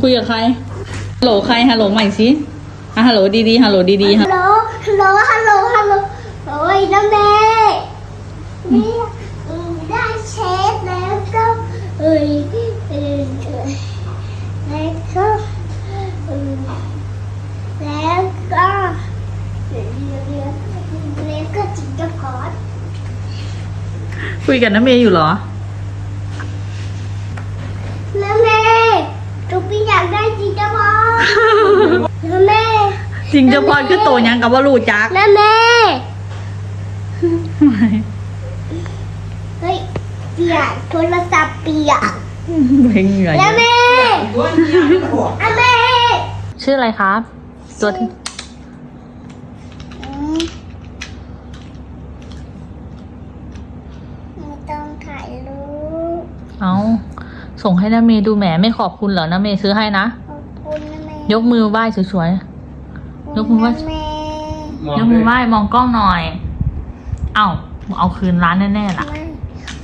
คุยกับใคร ฮัลโหลใคร ฮัลโหลใหม่สิอะฮัลโหลดีๆ ฮัลโหลดีๆฮัลโหล ฮัลโหล ฮัลโหล ฮัลโหลโอ้ยน้ำแม่นี่อืมได้เช็ดแล้วก็เอ้ยเอ้ยเอ้ยแล้วก็เอ้ยแล้วก็เดี๋ยวเดี๋ยวเดี๋ยวแล้วก็จิงจะกอดคุยกับน้าเมย์อยู่เหรอ น้ำแม่ทุกพี่อยากได้จิงจะกอดน้ำแม่จริงจะพอดคือโตยังกับว่ารู้จักน้ำแม่เฮ้ยเปียกโทรศัพท์เปียกเพลงเหนื่อยแล้วแม่อะแม่ชื่ออะไรครับ ตัวที่ ไม่ต้องถ่ายรูป เอา ส่งให้น้าเมย์ดูแหมไม่ขอบคุณเหรอน้าเมย์ซื้อให้นะ ขอบคุณนะแม่ยกมือไหว้สวย ยกมือไหว้ขบคุณนะแม่ๆยกมือไหว้มองกล้องหน่อย เอ้าเอาคืนร้านแน่ๆล่ะ ไม่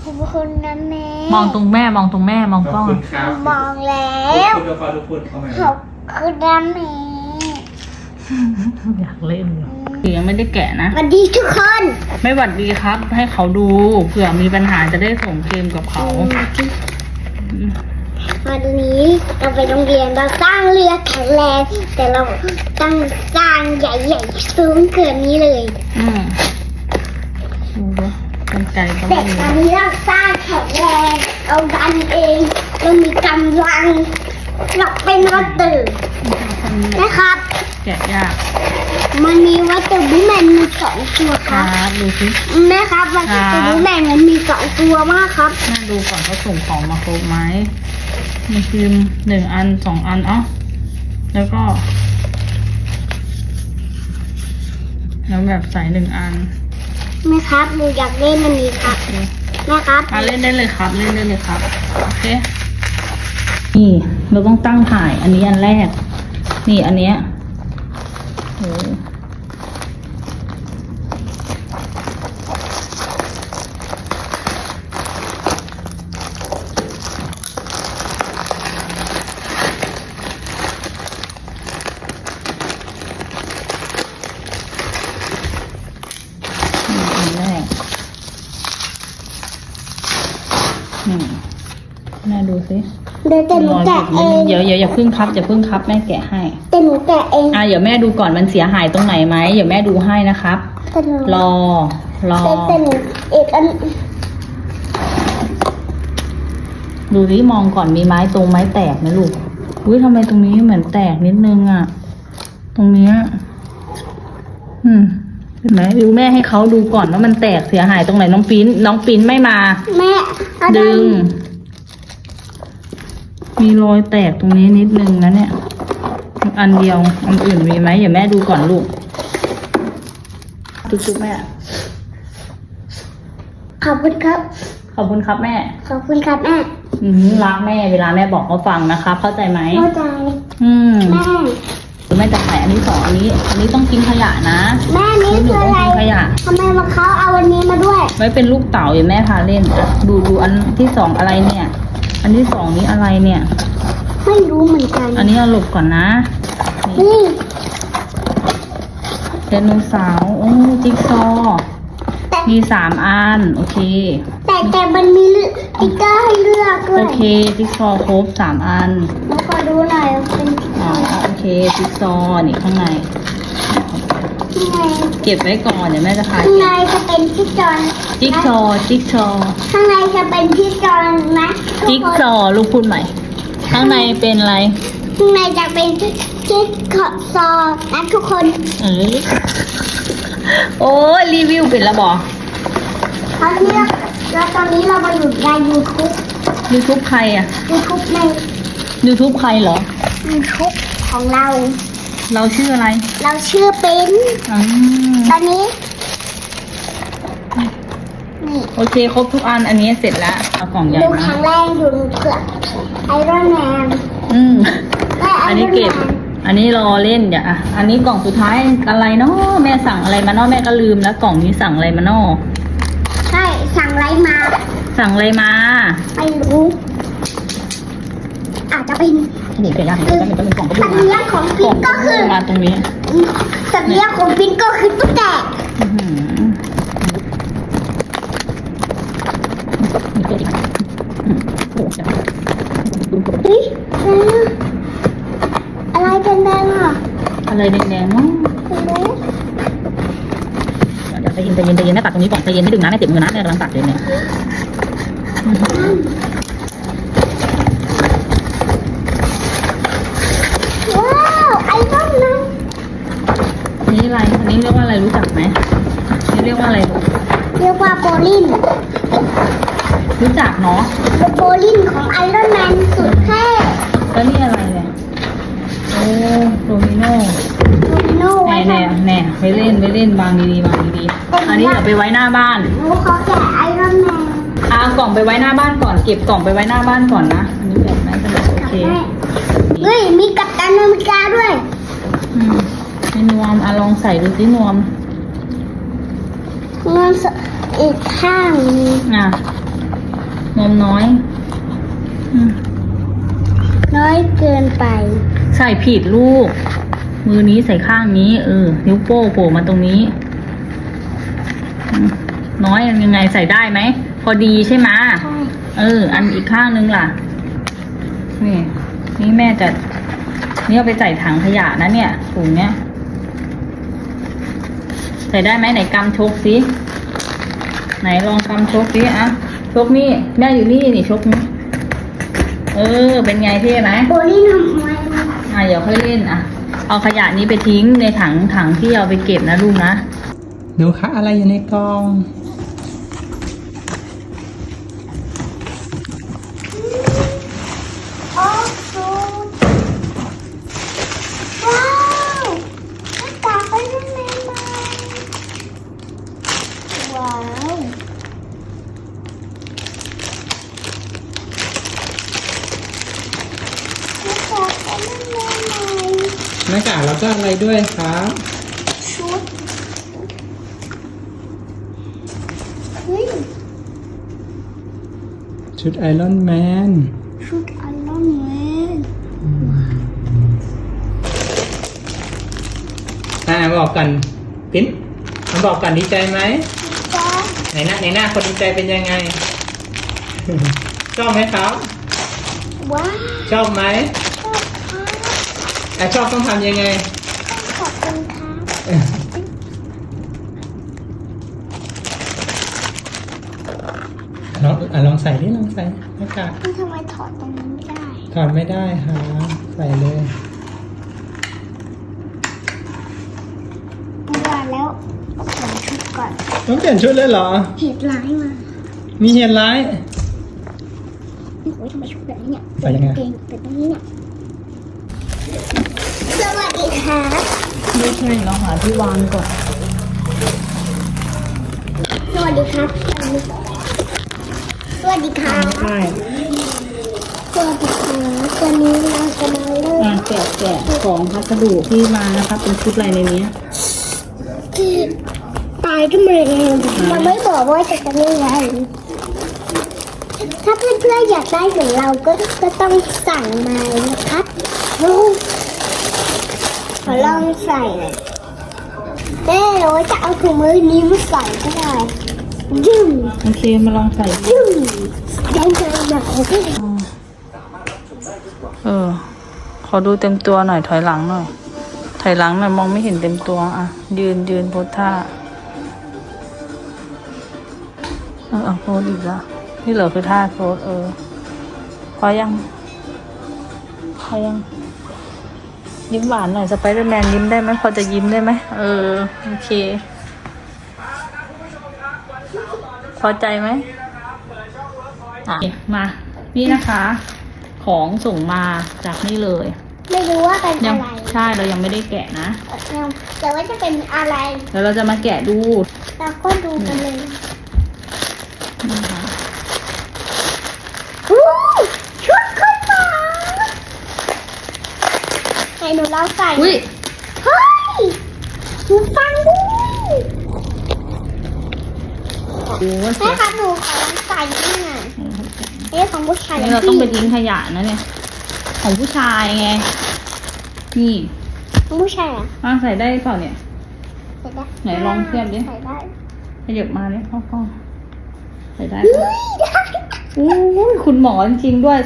ขอบคุณนะแม่มองตรงแม่มองตรงแม่มองขกล้ออบงคุณครับมองแล้ขอบวคุณครับทุกคนเอาใหม่ขอบคุณนะแม่อยากเล่นอยู่คือยังไม่ได้แกะนะ สวัสดีทุกคนไม่หวัดดีครับ ให้เขาดูเผื่อมีปัญหาจะได้ส่งเกมกับเขาวั นนี้เราไปโรงเรียนเราสร้างเรือแข็งแรงแต่เราตั้งสร้างใหญ่ๆสูงเกินนี้เลยอืมดูดิกันไกลก็แต่ไม่ตมีอนนี้เราสร้างแข็งแรงเราดันเองเรามีกำลังเราเป็นวัตถุ นะครับ แกะยากมันมีวัตถุบิแมนมีสองตัวคครัรับบดูสิ แม่ครับวัตถุบิแมนมันมีสองตัวมากครับ น่าดูก่อนเขาส่งของมาครบไหมมีฟิล์มหนึ่งอันสองอันเอ้าแล้วก็ แล้วแบบใส่หนึ่งอันแม่ครับหนูอยากเล่นมันนี้ครับแม่ครับมาเล่นได้เลยครับ เล่นได้เลยครับ โอเค นี่ เราต้องตั้งถ่ายอันนี้อันแรก นี่อันเนี้ยโอ้นี่อันแรก อืมแม่ดูสิ เดี๋ยวแต่หนูแกะเอง เดี๋ยว อย่าอย่าพึ่งครับอย่าพึ่งครับแม่แกะให้ แต่หนูแกะเองอะเดี๋ยวแม่ดูก่อนมันเสียหายตรงไหนไหมเดี๋ยวแม่ดูให้นะครับ แต่หนูรอ รอ แต่แต่หนูเอกอันดูสิมองก่อนมีไม้ตรงไม้แตกไหมลูก อุ้ยทำไมตรงนี้เหมือนแตกนิดนึงอะ ตรงเนี้ยอืมเห็นไหมดูแม่ให้เขาดูก่อนว่ามันแตกเสียหายตรงไหนน้องปิ้นน้องปิ้นไม่มา แม่เอาได้ดึง มีรอยแตกตรงนี้นิดนึงนะเนี่ย อันเดียว อันอื่นมีไหมเดี๋ยวแม่ดูก่อนลูกจุ๊บๆแม่ ขอบคุณครับ ขอบคุณครับแม่ ขอบคุณครับแม่อืมรักแม่ เวลาแม่บอกเขาฟังนะครับเข้าใจไหมเข้าใจ อืมแม่แม่จะใส่อันนี้สองอันนี้ อันนี้ต้องกินขยะนะ แม่นี่หนูคือต้องอะไรกินขยะทำไมมาเขาเอาวันนี้มาด้วย ไว้เป็นลูกเต่าอย่าแม่พาเล่นอะดูดูอันที่สองอะไรเนี่ย อันที่สองนี้อะไรเนี่ย ไม่รู้เหมือนกัน อันนี้เอาหลบก่อนนะนี่ไดโนเสาร์โอ้จิ๊กซอว์แต่มีสามอัน โอเค แต่แต่มันมีเลือกติ๊กเกอร์ให้เลือกด้วโอยเคจิ๊กซอว์ครบสามอันหนูขอดูหน่อยเป็นอ๋อโอเคจิ๊กซอว์นี่ข้างในข้างใน เก็บไว้ก่อนเดี๋ยวแม่จะพาข้างในเก็บจะเป็นที่จอนจิ๊กซอว์จิ๊กซอว์ข้างในจะเป็นที่จอนนะทุจิ๊กคนซอว์ลูกพูดใหม่ ข้างในเป็นอะไร ข้างในจะเป็นจิ๊กซอว์นะทุกคนเออโอ้ยรีวิวเป็นระบอตอนนี้เราตอนนี้เรามาอยู่ใน YouTube ยูทูบใครอะ YouTube ในยูทูบใครเหรอ YouTube ของเรา เราชื่ออะไรเราชื่อเป็นอืมตอนนี้ นี่โอเค ครบทุกอันอันนี้เสร็จแล้วเอากล่องใหญ่ดูมาแข็งแรงอยู่เผือกไอรอนแมนอืมแม่ไออันรนี้อนแมเก็บ นอันนี้รอเล่นเดี๋ยวอะ อันนี้กล่องสุดท้ายอะไรเนาะแม่สั่งอะไรมาเนาะแม่ก็ลืมแล้วกล่องนี้สั่งอะไรมาเนาะใช่สั่งอะไรมาสั่งอะไรมา ไม่รู้อาจจะเป็น โอ้โหแกะยากจริงๆก็เป็นก็เป็นกล่องก็สัดูตว์มาเลี้ยงของกพิล่องงก็คือมาตรงนี้สัตว์เลี้ยงของพิงก็คือตุ๊กแกอื้อหือมีตัวอีกอันอืมโอ้โหจะดูตัวเฮ้ยอะไรแดงๆอะอะไรแดงๆมั้งไม่รู้เดี๋ยวใจเย็นใจเย็นใจเย็นแม่ตัดตรงนี้ก่อนใจเย็นไม่ดึงนะแม่เจ็บมือนะแม่กำลังตัดอยู่เนี่ยอื้อหือ ว้าวไอ้ต้นนั้น อันนี้อะไรอันนี้เรียกว่าอะไรรู้จักไหมอันนี่เรียกว่าอะไรลูก เรียกว่าโบลิน รู้ จักเนาะโบลินของไอรอนแมนสุดเท่แล้วนี่อะไรเนี่ยโอ้โดมิโนโดมิโน่แน่ไว้แน่แน่ไปเล่นไปเล่นวางดีๆวางดีๆอันนี้เดี๋ยวไปไว้หน้าบ้าน หนูขอแกะไอรอนแมนเอากล่องไปไว้หน้าบ้านก่อน เก็บกล่องไปไว้หน้าบ้านก่อนนะอันนี้แบบนั้นจะแบบโอกับเคแม่เฮ้ย มีกัปตันอเมริกาด้วย อืมให้นวมอะลองใส่ดูสินวมเงินสอีกข้างหนึ่งอะ นวมน้อยอืมน้อยเกินไป ใส่ผิดลูก มือนี้ใส่ข้างนี้ เออ นิ้วโป้งโผล่มาตรงนี้อืมน้อยยังไงใส่ได้ไหม พอดีใช่ไหมะใช่เออ อันอีกข้างนึงล่ะ นี่ นี่แม่จะนี่เอาไปใส่ถังขยะนะเนี่ยถุงเนี้ยใส่ได้ไหมไหนกำชกสิไหนลองกำชกสิอะ ชกนี่แม่อยู่นี่นี่ชกนี่เออ เป็นไงเท่ไหมโบลิ่งทำไมอะเดี๋ยวค่อยเล่นอะ เอาขยะนี้ไปทิ้งในถังถังที่เอาไปเก็บนะลูกนะดูคะอะไรอยู่ในกล่อง โอ้โหว้าวหน้าตาไอรอนแมนมาว้าวหน้าตาไอรอนแมนใหม่ หน้ากากแล้วก็อะไรด้วยครับชุดเฮ้ยชุดไอรอนแมนชุดไอรอนแมนอ่าบอกกันปิ้นมาบอกกันดีใจไหมจ้าไหนหน้าไหนหน้าคนดีใจเป็นยังไง ชอบไหมครับ ว้าวชอบไหมชอบครับ อะชอบต้องทำยังไง ขอบคุณครับลองอะลองใส่ดิลองใส่หน้ากากนี่ทำไมถอดตรงนี้ไม่ได้ ถอดไม่ได้ค่ะใส่เลยเมื่อแล้วเปลี่ยนชุดก่อน ต้องเปลี่ยนชุดเลยเหรอ เหตุร้ายมามีเหตุร้าย โอ้ยทำไมชุดแบบนี้เนี่ยใส่ยังไง เกงเป็นตรงนี้เนี่ยส วัสดีครับไม่ใช่ลองหาที่วางก่อน สวัสดีครับ สวัสดีครับใช่สวัสดีครับวันนี้เราจะมาเล่นอะแกะแกะของพัสดุที่มานะคะเป็นชุดอะไรในนี้ ที่ตายขึ้นมาเองมันไม่บอกว่าจะทำยังไงถ้าเพื่อนๆอยากได้เหมือนเราก็ก็ต้องสั่งมานะครับโอ้ ขอลองใส่หน่อยเต้เราจะเอาถุงมือนี้มาใส่ก็ได้ยืมโอเคมาลองใส่ยืมยังจะแบบเออ ขอดูเต็มตัวหน่อยถอยหลังหน่อย ถอยหลังหน่อยมองไม่เห็นเต็มตัวอะ ยืนยืนโพสท่า เออเอาโพสอีกแล้วนี่เหรอคือท่าโพสเออ พอยัง พอยัง ยิ้มหวานหน่อยสไปเดอร์แมนยิ้มได้ไหมพอจะยิ้มได้ไหมเออโอเค พอใจไหมอะมา นี่นะคะ ของส่งมาจากนี่เลย ไม่รู้ว่าเป็นยัอะไรใช่เรายังไม่ได้แกะนะแต่ว่าจะเป็นอะไรแล้วเราจะมาแกะดูเราก็ดูกันเลยนะคะ อู้ชุดขึ้นมา ให้หนูเล่าใส่อุ้ยเฮ้ยหนูฟังด้วยดูว่าเสีแม่ยครับหนูขอลองใส่นี่หน่อยนี่ของผู้ชายนี่เราต้องไปทิ้งขยะนะเนี่ย ของผู้ชายไง นี่ผู้ชายอะอะใส่ได้เปล่าเนี่ยใส่ได้ไหนลองเทียบดิใส่ได้ขยับมาเนี่ยพ่อพ่อใส่ได้เฮ้ปะยได้อู้ยคุณหมอจริงๆด้วย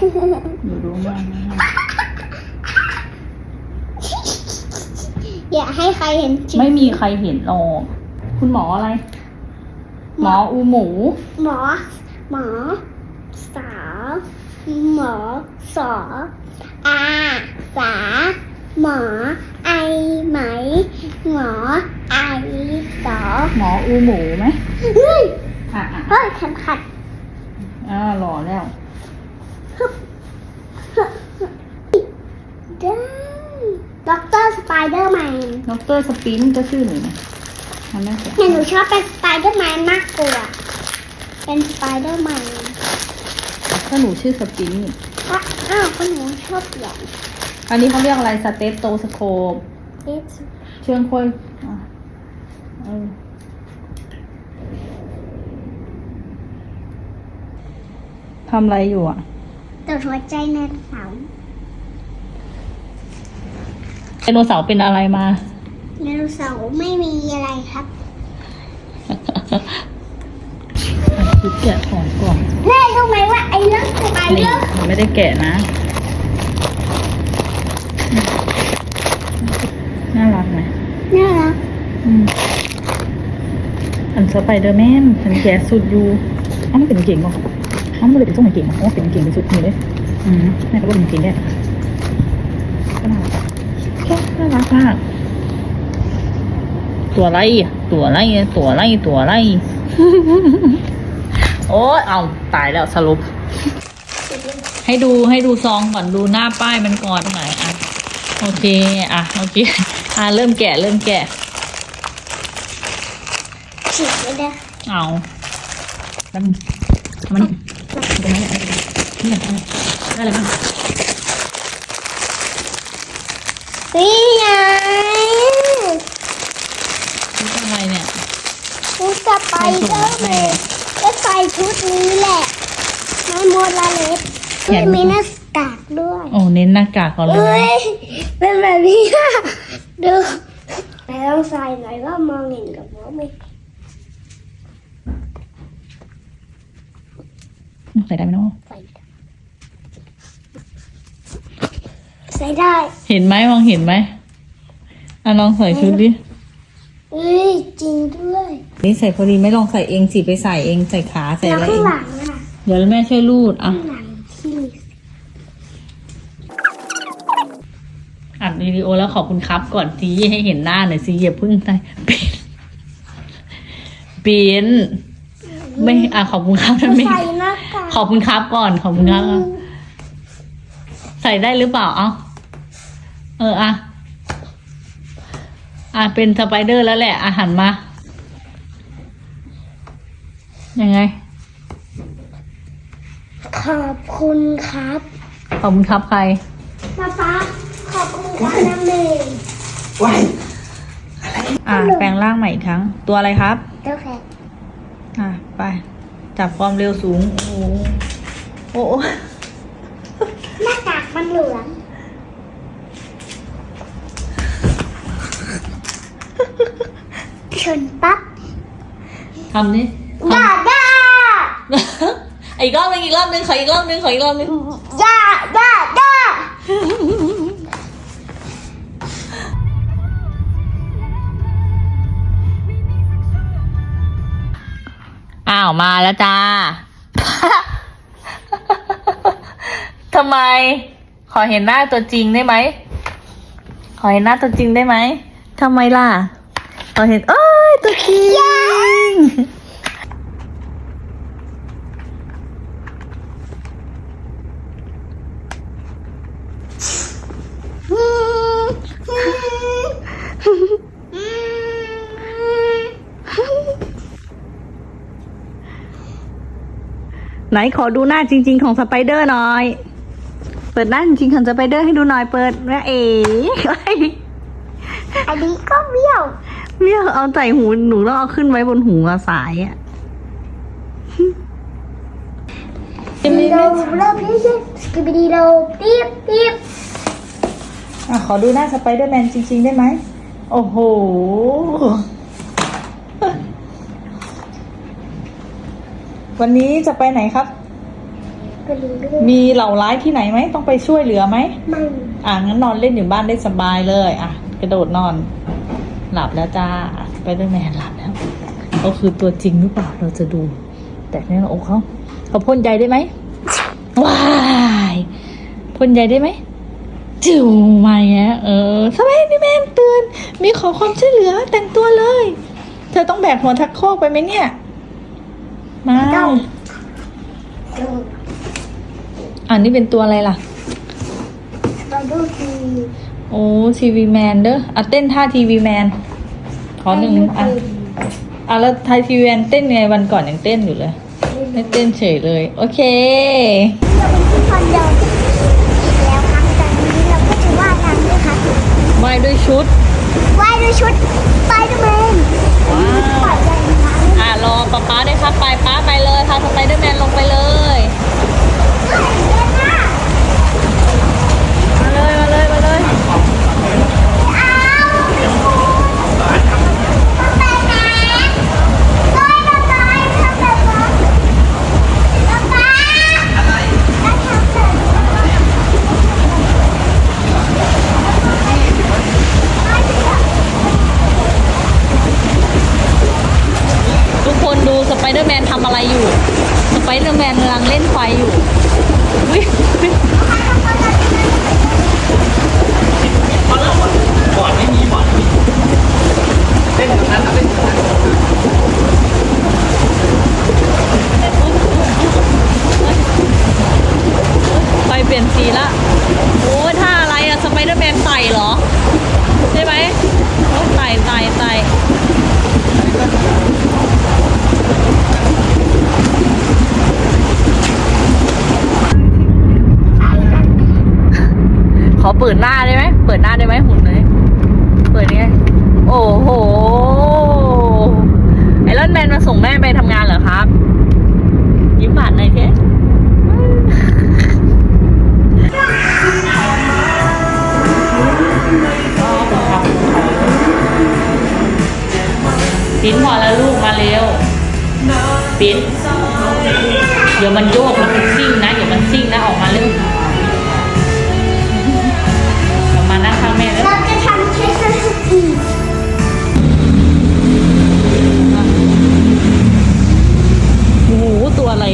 อยู่ดูมากนะอย่าให้ใครเห็นจริงไม่มีใครเห็นหรอกคุณหมออะไร หมออูหมู หมอ หมอ สาวหมอสออาสา หมอ ไอไหม หมอ ไอสอหมออูหมูไหมเฮ้ยอะอะเฮ้ยเข็มขัดอ่าหล่อแล้วได้ด็อกเตอร์สไปเดอร์แมนดอกเตอรสปินก็ชื่อหนูนะทำได้แค่แต่หนูชอบเป็นสไปเดอร์แมนมากกว่า เป็นสไปเดอร์แมนถ้าหนูชื่อสปินนี่อะอ้าวก็หนูชอบเปลี่ยนอันนี้เขาเรียกอะไรสเตปโตสโคปเอ๊ะเชื่องค่อยอะเออทำอะไรอยู่อะ ตัวหัวใจในเสาไดโนเสาร์เป็นอะไรมาไดโนเสาร์ไม่มีอะไรครับคือแกะของก่อนแม่รู้ไหมว่าไอ้เรื่องสไปเดนี่อร์มันไม่ได้แกะนะน่ารักไหมน่ารักอืมอันสไปเดอร์แมนฉันแกะสุดอยู่อ้าวมันเป็นเก่งป่ะ อ้าวมันเลยเป็นส้มเก่งป่ะอ๋อเป็นเก่งที่สุดนี่เลยอืมแม่ก็ว่าเป็นเก่งแน่ก็น่ารักแค่น่ารักมากตัวอะไรอะตัวอะไรอะตัวอะไรตัวอะไรโอ้ยเอาตายแล้วสรุป ให้ดูให้ดูซองก่อนดูหน้าป้ายมันก่อนตรงไหนอะโอเคอะโอเคอะเริ่มแกะเริ่มแกะฉีดเลยเด้อเอาแล้วมันมัน ตรงไหนเนี่ยนี่อะไรบ้างนี่ไงนี่อะไรเนี่ยนี่สไปเดอร์แมนก็ใส่ชุดนี้แหละไม่โมลาเลสคือมีหน้ากากด้วยโอ้เน้นหน้ากากก่อนเลย เป็นแบบนี้อะดูแต่ต้องใส่หน่อยก็มองเห็นกับมองไม่เห็น ใส่ได้ไหมเนาะใส่ได้ใส่ได้เห็นไหมมองเห็นไหมอะลองใส่ชุดดิเอ้ยจริงด้วยนี่ใส่พอดีไม่ลองใส่เองสิไปใส่เองใส่ขาใส่แล้วอะไรเอข้างงหลังอะเดี๋ยวแม่ช่วยรูดอะข้างหลังที่อัดวิดีโอแล้วขอบคุณครับก่อนสิให้เห็นหน้าหน่อยสิอย่าเพึ่งใส่เป็นเป็นไม่อะขอบคุณครับนะไม่ ใส่หน้ากากข อบคุณครับก่อนขอบคุณครับอะใส่ได้หรือเปล่าเอ้าเอออะอะเป็นสไปเดอร์แล้วแหละอาหันมา ยังไง ขอบคุณครับขอบคุณครับใครป๊าป๊าขอบคุณครับน้ำเมย์ว้ายอะแปลงร่างใหม่อีกครั้ง ตัวอะไรครับ เจ้าแขกอะไป จับความเร็วสูง โอ้โหโอ้โหหน้ากากมันเหลืองชนปั๊บทำนี่ทด่าด่าำอีกรอบหนึงอีกรอบหนึงขออีกรอบหนึงขออีกรอบหนึงด่าด่าด่าอ้าวมาแล้วจ้า ทำไม ขอเห็นหน้าตัวจริงได้ไหม ขอเห็นหน้าตัวจริงได้ไหม ทำไมล่ะ ขอเห็น เอ้ย ตัวจริง อืมอืมอืม ไห นขอดูหน้าจริง ๆ ของสไปเดอร์หน่อย เปิดหน้าจริงๆของสไปเดอร์ให้ดูหน่อยเปิดแม่เอ๋อันนี้ก็เบี้ยวเมี่ยเอาใส่หูหนูต้องเอาขึ้นไว้บนหูอะสายอะจะมีโลไหมโลพี่ชิสกิบดีโลปี๊บปี๊บอะขอดูหน้าสไปเดอร์แมนจริง ๆ ได้ไหม โอ้โห วันนี้จะไปไหนครับก็ดูไม่ได้มีเหล่าร้ายที่ไหนไหมต้องไปช่วยเหลือไหมมันอะงั้นนอนเล่นอยู่บ้านได้สบายเลย อะ กระโดดนอน หลับแล้วจ้าสไปเดอร์แมนหลับแล้วก็คือตัวจริงหรือเปล่าเราจะดู แต่ในอกเขาเขาพ่นใยได้ไหมว้ายพ่นใยได้ไหมจิ๋วมาอย่างเงี้ยเออสไปเดอร์แมนตื่น มีขอความช่วยเหลือแต่งตัวเลย เธอต้องแบกหัวทักโคกไปไหมเนี่ย ไมาต้องอันนี้เป็นตัวอะไรล่ะไปดูทีโอ้ทีวีแมนเด้ออะเต้นท่าทีวีแมน ขอหนึ่งอะอะแล้วไทยทีวีแมนเต้นไงวันก่อนยังเต้นอยู่เลย ไม่เต้นเฉยเลย โอเค เราเป็นผู้คนเดิมอีกแล้วครับตอนนี้เราก็จะว่ายน้ำด้วยครับว่ายด้วยชุด ว่ายด้วยชุดไปเดอร์แมนว้าปล่วอยใจน้ำอะ รอป๊าป๊าได้ครับ ไปป๊าไปเลยพาสไปเดอร์แมนลงไปเลย คนดูสไปเดอร์แมนทำอะไรอยู่ สไปเดอร์แมนกำลังเล่นไฟอยู่อุ๊ยอุ๊ยบอดไม่มีบอดไม่มีเล่นตรงนั้นเล่นตรงนั้นไฟเปลี่ยนสีละ โอ้ท่าอะไรอะสไปเดอร์แมนไต่เหรอ ใช่ไหมโอ้ยไต่ไต่ไต่ ขอเปิดหน้าได้ไหม เปิดหน้าได้ไหมหุ่นเลยเปิดยังไง โอ้โห ไอรอนแมนมาส่งแม่ไปทำงานเหรอครับ ยิ้มหวานหน่อยเท่ปิ้นพอแล้วลูกมาเร็ว ปิ้นเดี๋ยวมันโยกมันซิ่งนะ เดี๋ยวมันซิ่งนะ ออกมาเร็ว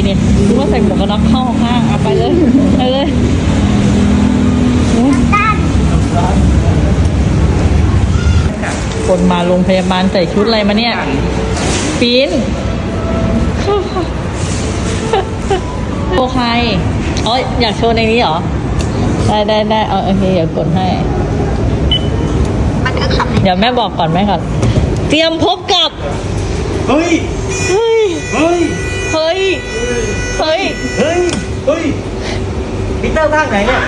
นี่ยรู้ว่าใส่หมวกกันน็อกเข้าห้างเอาไปเลยไปเลยด้านคนมาโรงพยาบาลใส่ชุดอะไรมาเนี่ยปิ้นโชว์ใครอ๋ออยากโชว์ในนี้เหรอ ได้ได้ได้เอาโอเคเดี๋ยวกดให้เดี๋ยวแม่บอกก่อนแม่ก่อน เตรียมพบกับ เฮ้ย เฮ้ย เฮ้ย เฮ้ย เฮ้ย เฮ้ย เฮ้ยปีเตอร์ภาคไหนเนี่ย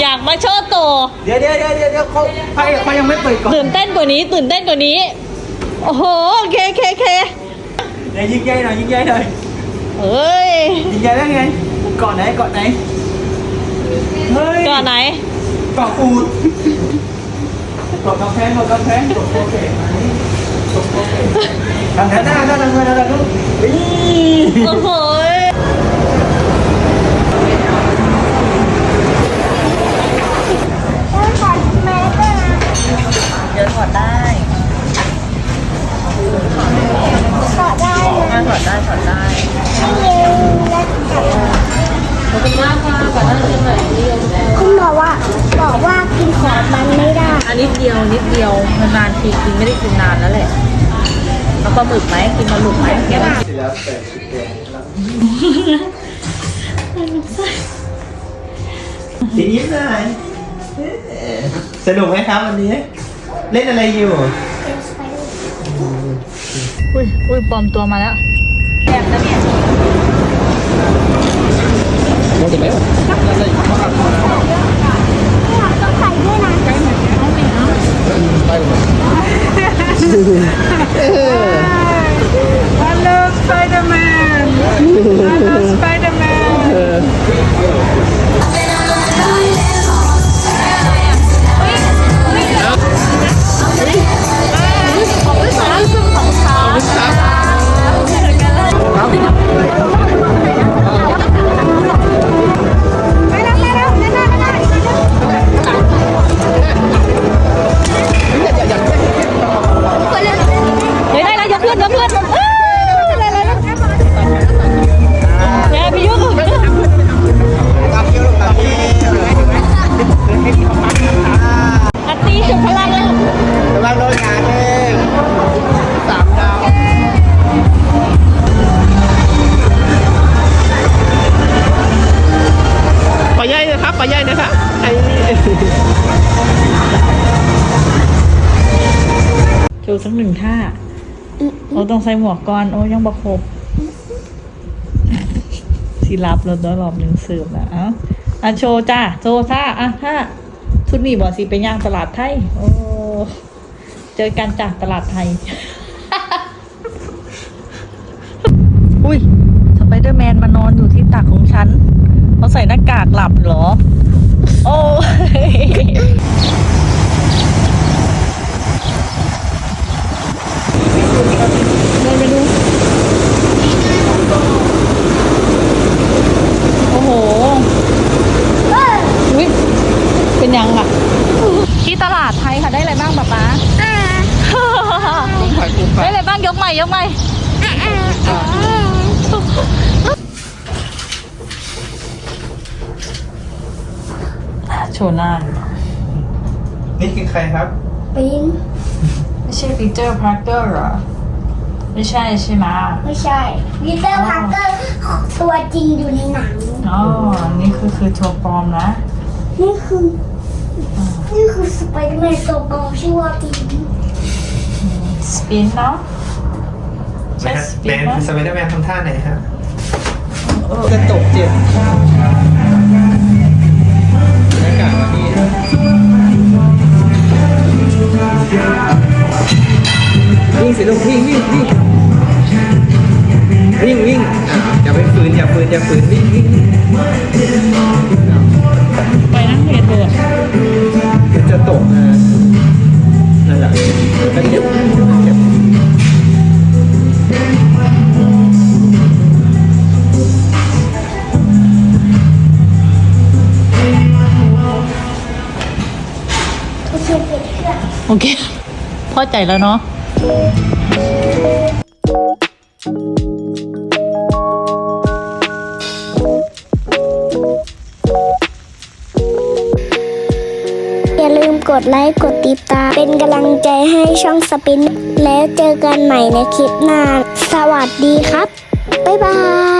อยากมาโชว์ตัวเดี๋ยวเดี๋ยวเดี๋ยวเดี๋ยวเดี๋ยวเขาเขาเขายังไม่เปิดก่อนตื่นเต้นกว่านี้ ตื่นเต้นกว่านี้ โอ้โหโอเคโอเคโอเคเดี๋ยวยิงใหญ่หน่อยยิงใหญ่หน่อยเฮ้ย ยิงใหญ่ได้ไงเกาะไหนเกาะไหน เฮ้ยก่อนไหนเกาะอูดเกาะกำแพงเกาะกำแพงเกาะโอเคเกาะโอเค ทำหน้าหน้าหน้าหน้าหน้าห ขอแม่ก็นะเดี๋ยวถอดได้ขอได้นะถอดได้ถอดได้ให้เร็วและจับขอบคุณมากค่ะก่อนหน้าเชียงใหม่เดียวคุณบอกว่าบอกว่ากินของมันไม่ได้ อันนิดเดียวนิดเดียวนานๆทีกินไม่ได้กินนานแล้วแหละแล้วปลาหมึกไหมกินปลาหมึกไหมเดี๋ยวสียิ้มหน่อยสนุกไหมครับวันนี้ เล่นอะไรอยู่อุ้ยอุ้ยปลอมตัวมาแล้วแอบนะเนี่ย I love Spider-Man. I love Spider-Man. ของสามของสาม ใส่หมวกก่อน โอ้ยังประครบสิรับแล้วตัวรอบหนึ่งเสร์ฟแล้วเอ้าอะโชว์จ้าโชว์ท่าอะท่าชุดนี้บอกสิไปย่างตลาดไทย โอ้เจอกันจากตลาดไทย อุ้ยสไปเดอร์แมนมานอนอยู่ที่ตักของฉันเขาใส่หน้ากากหลับเหรอ โอ้ย เดินไปดู โอ้โหอุ้ยเป็นยังอะ ที่ตลาดไทยค่ะได้อะไรบ้างป๊าป๊ากุ้งไข่กุ้งไข่ได้อะไรบ้างยกใหม่ยกใหม่โชว์หน้า นี่คือใครครับ ปีน ไม่ใช่ปีเตอร์พาร์เกอร์เหรอ ไม่ใช่ใช่ไหมไม่ใช่ปีเตอร์พาร์เกอร์ตัวจริงอยู่ในหนัง อ๋อ นี่คือคือตัวปลอมนะ นี่คือ นี่คือสไปเดอร์แมนตัวปลอมชื่อว่าปีนสปินเนาะแมนสแมปินนเนาะสไปเดอร์แมนทำท่าไหนฮะกระตกเจ็บหน้ากากมาที่ วิ่งสิลูกวิ่งวิ่งวิ่งวิ่งวิ่งอย่าไปฝืนอย่าฝืนอย่าฝืนวิ่งวิ่ง พอใจแล้วเนาะอย่าลืมกดไลค์กดติดตาม เป็นกำลังใจให้ช่องสปิน แล้วเจอกันใหม่ในคลิปหน้า สวัสดีครับ บ๊ายบาย